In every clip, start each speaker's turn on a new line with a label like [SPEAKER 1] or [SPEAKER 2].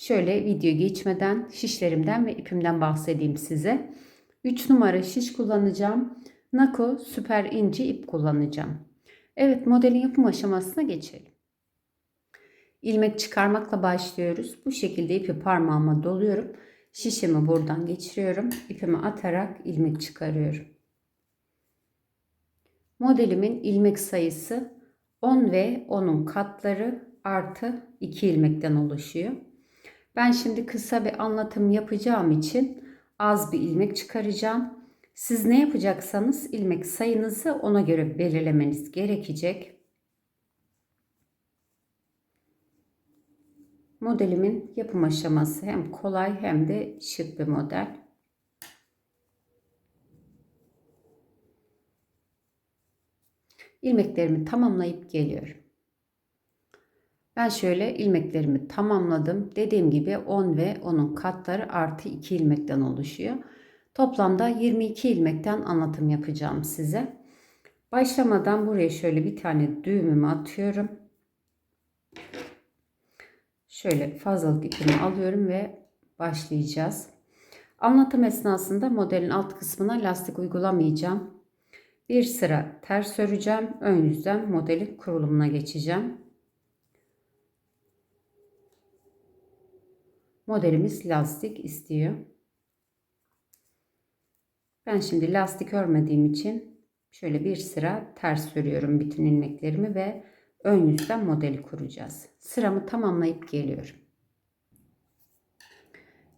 [SPEAKER 1] Şöyle video geçmeden şişlerimden ve ipimden bahsedeyim size. 3 numara şiş kullanacağım. Nako süper ince ip kullanacağım. Evet modelin yapım aşamasına geçelim. İlmek çıkarmakla başlıyoruz. Bu şekilde ipi parmağıma doluyorum. Şişimi buradan geçiriyorum. İpimi atarak ilmek çıkarıyorum. Modelimin ilmek sayısı 10 ve 10'un katları artı 2 ilmekten oluşuyor. Ben şimdi kısa bir anlatım yapacağım için az bir ilmek çıkaracağım. Siz ne yapacaksanız ilmek sayınızı ona göre belirlemeniz gerekecek. Modelimin yapım aşaması hem kolay hem de şık bir model. İlmeklerimi tamamlayıp geliyorum. Ben şöyle ilmeklerimi tamamladım. Dediğim gibi 10 ve 10'un katları artı 2 ilmekten oluşuyor. Toplamda 22 ilmekten anlatım yapacağım size. Başlamadan buraya şöyle bir tane düğümümü atıyorum. Şöyle fazlalık ipimi alıyorum ve başlayacağız. Anlatım esnasında modelin alt kısmına lastik uygulamayacağım. Bir sıra ters öreceğim. Ön yüzden modelin kurulumuna geçeceğim. Modelimiz lastik istiyor. Ben şimdi lastik örmediğim için şöyle bir sıra ters örüyorum bütün ilmeklerimi ve ön yüzden modeli kuracağız. Sıramı tamamlayıp geliyorum.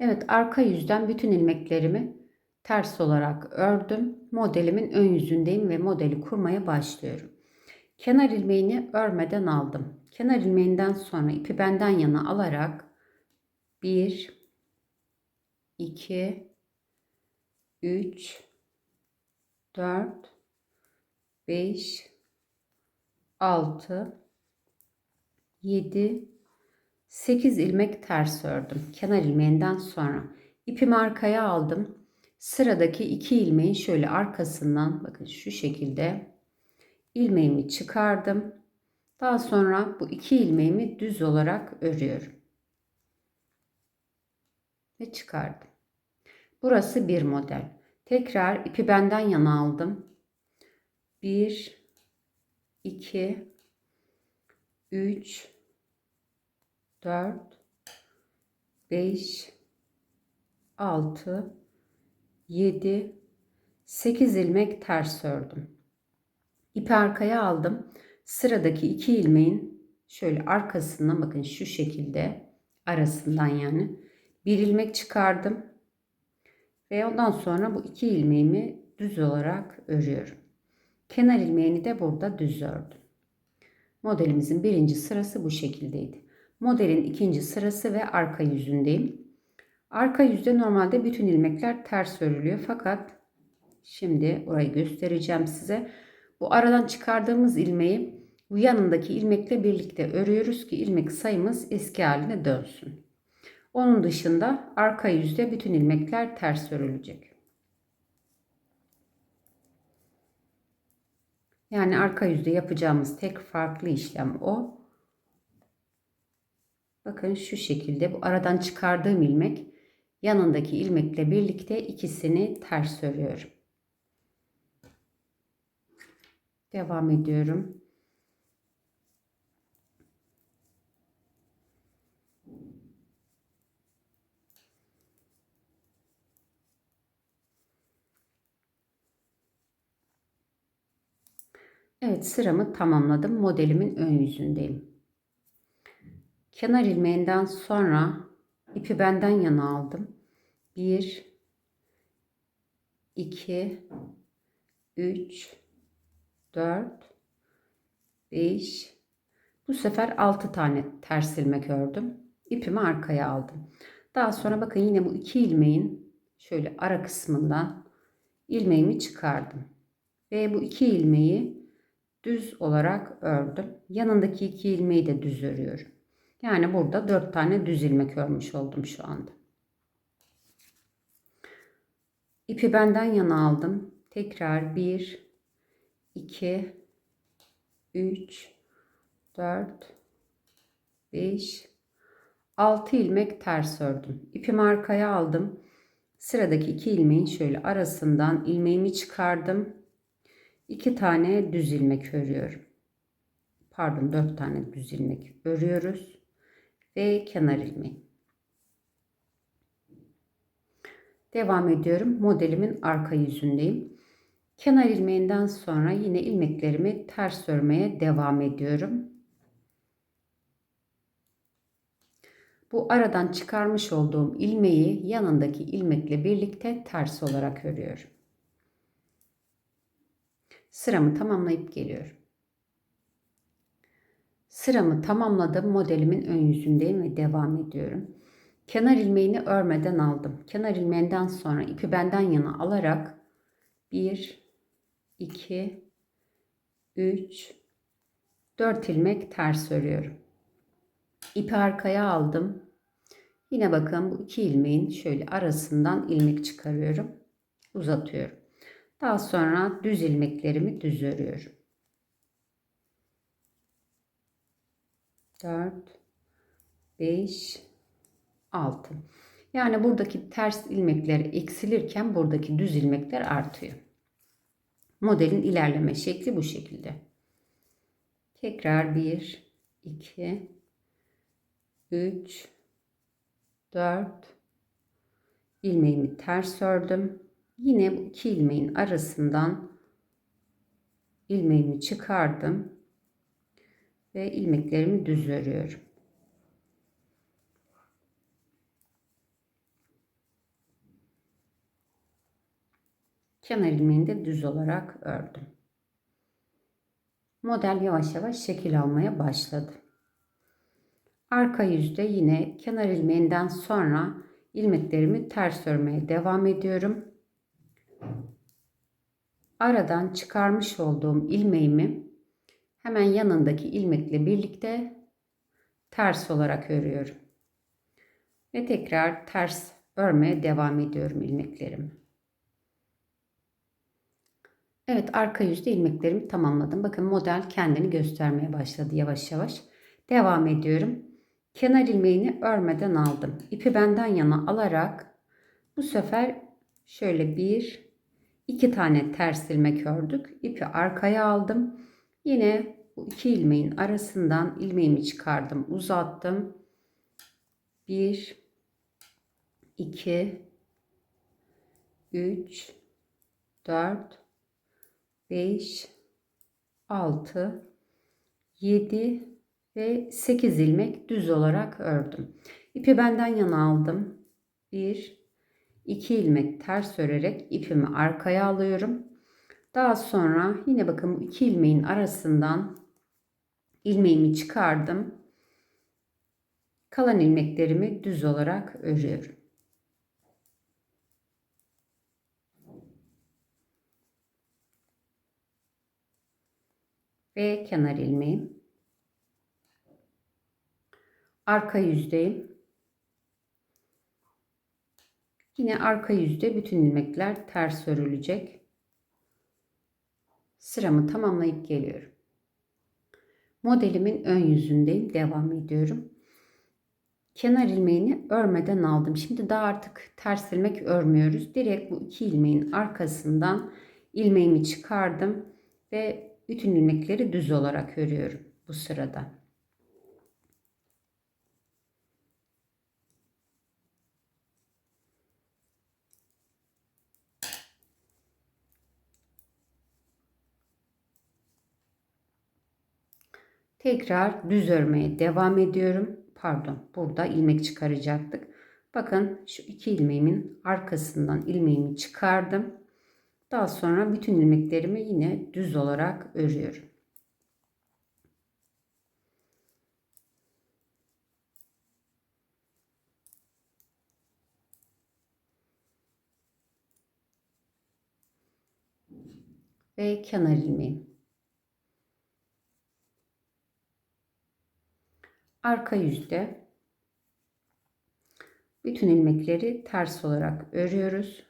[SPEAKER 1] Evet arka yüzden bütün ilmeklerimi ters olarak ördüm. Modelimin ön yüzündeyim ve modeli kurmaya başlıyorum. Kenar ilmeğini örmeden aldım. Kenar ilmeğinden sonra ipi benden yana alarak 1 2 3 4 5 6 7 8 ilmek ters ördüm. Kenar ilmeğinden sonra ipimi arkaya aldım. Sıradaki iki ilmeğin şöyle arkasından bakın şu şekilde ilmeğimi çıkardım. Daha sonra bu iki ilmeğimi düz olarak örüyorum ve çıkardım. Burası bir model. Tekrar ipi benden yana aldım. 1 2 3 4 5 6 7 8 ilmek ters ördüm. İpi arkaya aldım. Sıradaki iki ilmeğin şöyle arkasından bakın şu şekilde arasından yani bir ilmek çıkardım. Ve ondan sonra bu iki ilmeğimi düz olarak örüyorum. Kenar ilmeğini de burada düz ördüm. Modelimizin birinci sırası bu şekildeydi. Modelin ikinci sırası ve arka yüzündeyim. Arka yüzde normalde bütün ilmekler ters örülüyor fakat şimdi orayı göstereceğim size. Bu aradan çıkardığımız ilmeği bu yanındaki ilmekle birlikte örüyoruz ki ilmek sayımız eski haline dönsün. Onun dışında arka yüzde bütün ilmekler ters örülecek. Yani arka yüzde yapacağımız tek farklı işlem o. Bakın şu şekilde bu aradan çıkardığım ilmek yanındaki ilmekle birlikte ikisini ters örüyorum. Devam ediyorum. Evet sıramı tamamladım. Modelimin ön yüzündeyim. Kenar ilmeğinden sonra ipi benden yana aldım. 1 2 3 4 5 Bu sefer 6 tane ters ilmek ördüm. İpimi arkaya aldım. Daha sonra bakın yine bu iki ilmeğin şöyle ara kısmından ilmeğimi çıkardım. Ve bu iki ilmeği düz olarak ördüm. Yanındaki iki ilmeği de düz örüyorum. Yani burada dört tane düz ilmek örmüş oldum şu anda. İpi benden yana aldım. Tekrar 1, 2, 3, 4, 5, 6 ilmek ters ördüm. İpimi arkaya aldım. Sıradaki iki ilmeğin şöyle arasından ilmeğimi çıkardım. 2 tane düz ilmek örüyorum. Pardon 4 tane düz ilmek örüyoruz. Ve kenar ilmeği. Devam ediyorum. Modelimin arka yüzündeyim. Kenar ilmeğinden sonra yine ilmeklerimi ters örmeye devam ediyorum. Bu aradan çıkarmış olduğum ilmeği yanındaki ilmekle birlikte ters olarak örüyorum. Sıramı tamamlayıp geliyorum. Sıramı tamamladım. Modelimin ön yüzündeyim ve devam ediyorum. Kenar ilmeğini örmeden aldım. Kenar ilmeğinden sonra ipi benden yana alarak 1 2 3 4 ilmek ters örüyorum. İpi arkaya aldım. Yine bakın bu iki ilmeğin şöyle arasından ilmek çıkarıyorum. Uzatıyorum. Daha sonra düz ilmeklerimi düz örüyorum. 4 5 6 yani buradaki ters ilmekler eksilirken buradaki düz ilmekler artıyor. Modelin ilerleme şekli bu şekilde. Tekrar 1 2 3 4 ilmeğimi ters ördüm. Yine bu iki ilmeğin arasından ilmeğimi çıkardım ve ilmeklerimi düz örüyorum. Kenar ilmeğini de düz olarak ördüm. Model yavaş yavaş şekil almaya başladı. Arka yüzde yine kenar ilmeğinden sonra ilmeklerimi ters örmeye devam ediyorum. Aradan çıkarmış olduğum ilmeğimi hemen yanındaki ilmekle birlikte ters olarak örüyorum. Ve tekrar ters örmeye devam ediyorum ilmeklerimi. Evet arka yüzde ilmeklerimi tamamladım. Bakın model kendini göstermeye başladı yavaş yavaş. Devam ediyorum. Kenar ilmeğini örmeden aldım. İpi benden yana alarak bu sefer şöyle bir iki tane ters ilmek ördük. İpi arkaya aldım. Yine bu iki ilmeğin arasından ilmeğimi çıkardım, uzattım. 1 2 3 4 5 6 7 ve 8 ilmek düz olarak ördüm. İpi benden yana aldım. 1 2 ilmek ters örerek ipimi arkaya alıyorum. Daha sonra yine bakın bu iki ilmeğin arasından ilmeğimi çıkardım. Kalan ilmeklerimi düz olarak örüyorum. Ve kenar ilmeğim. Arka yüzdeyim. Yine arka yüzde bütün ilmekler ters örülecek. Sıramı tamamlayıp geliyorum. Modelimin ön yüzündeyim. Devam ediyorum. Kenar ilmeğini örmeden aldım. Şimdi daha artık ters ilmek örmüyoruz. Direkt bu iki ilmeğin arkasından ilmeğimi çıkardım ve bütün ilmekleri düz olarak örüyorum bu sırada. Tekrar düz örmeye devam ediyorum. Pardon burada ilmek çıkaracaktık. Bakın şu iki ilmeğimin arkasından ilmeğimi çıkardım. Daha sonra bütün ilmeklerimi yine düz olarak örüyorum. Ve kenar ilmeğim. Arka yüzde bütün ilmekleri ters olarak örüyoruz.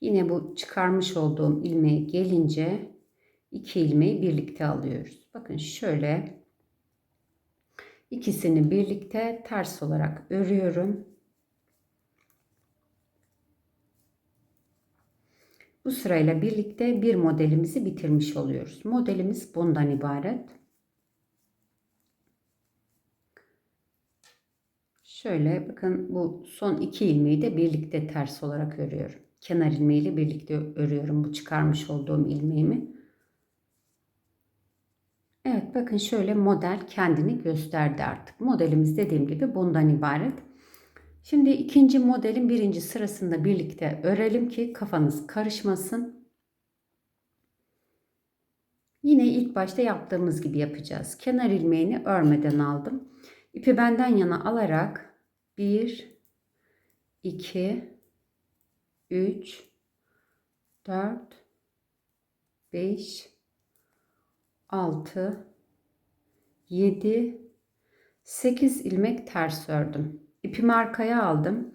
[SPEAKER 1] Yine bu çıkarmış olduğum ilmeğe gelince iki ilmeği birlikte alıyoruz. Bakın şöyle ikisini birlikte ters olarak örüyorum. Bu sırayla birlikte bir modelimizi bitirmiş oluyoruz. Modelimiz bundan ibaret. Şöyle bakın bu son iki ilmeği de birlikte ters olarak örüyorum. Kenar ilmeğiyle birlikte örüyorum bu çıkarmış olduğum ilmeğimi. Evet bakın şöyle model kendini gösterdi artık. Modelimiz dediğim gibi bundan ibaret. Şimdi ikinci modelin birinci sırasında birlikte örelim ki kafanız karışmasın. Yine ilk başta yaptığımız gibi yapacağız. Kenar ilmeğini örmeden aldım. İpi benden yana alarak 1 2 3 4 5 6 7 8 ilmek ters ördüm. İpimi arkaya aldım.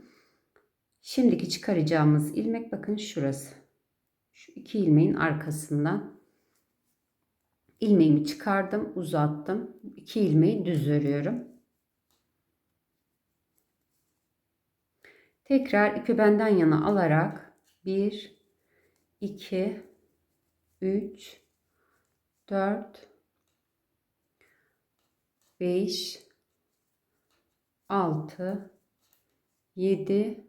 [SPEAKER 1] Şimdiki çıkaracağımız ilmek bakın şurası. Şu iki ilmeğin arkasından ilmeğimi çıkardım, uzattım. İki ilmeği düz örüyorum. Tekrar ipi benden yana alarak 1 2 3 4 5 6 7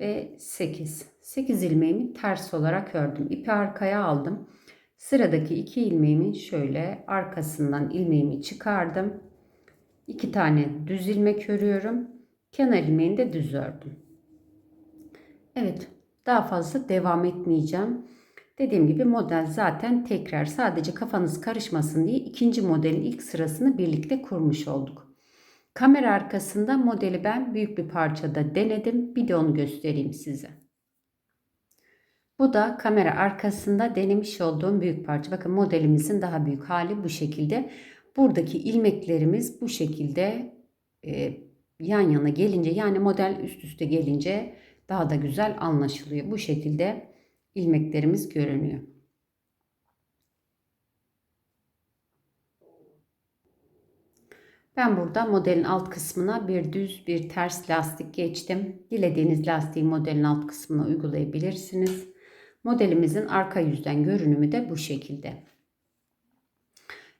[SPEAKER 1] ve 8. 8 ilmeğimi ters olarak ördüm. İpi arkaya aldım. Sıradaki iki ilmeğimin şöyle arkasından ilmeğimi çıkardım. 2 tane düz ilmek örüyorum. Kenar ilmeğini de düz ördüm. Evet, daha fazla devam etmeyeceğim. Dediğim gibi model zaten tekrar sadece kafanız karışmasın diye ikinci modelin ilk sırasını birlikte kurmuş olduk. Kamera arkasında modeli ben büyük bir parçada denedim. Bir de onu göstereyim size. Bu da kamera arkasında denemiş olduğum büyük parça. Bakın modelimizin daha büyük hali bu şekilde. Buradaki ilmeklerimiz bu şekilde e, yan yana gelince yani model üst üste gelince daha da güzel anlaşılıyor. Bu şekilde ilmeklerimiz görünüyor. Ben burada modelin alt kısmına bir düz bir ters lastik geçtim. Dilediğiniz lastiği modelin alt kısmına uygulayabilirsiniz. Modelimizin arka yüzden görünümü de bu şekilde.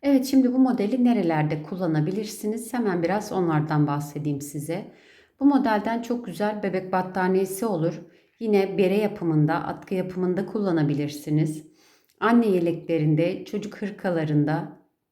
[SPEAKER 1] Evet şimdi bu modeli nerelerde kullanabilirsiniz? Hemen biraz onlardan bahsedeyim size. Bu modelden çok güzel bebek battaniyesi olur. Yine bere yapımında, atkı yapımında kullanabilirsiniz. Anne yeleklerinde, çocuk hırkalarında,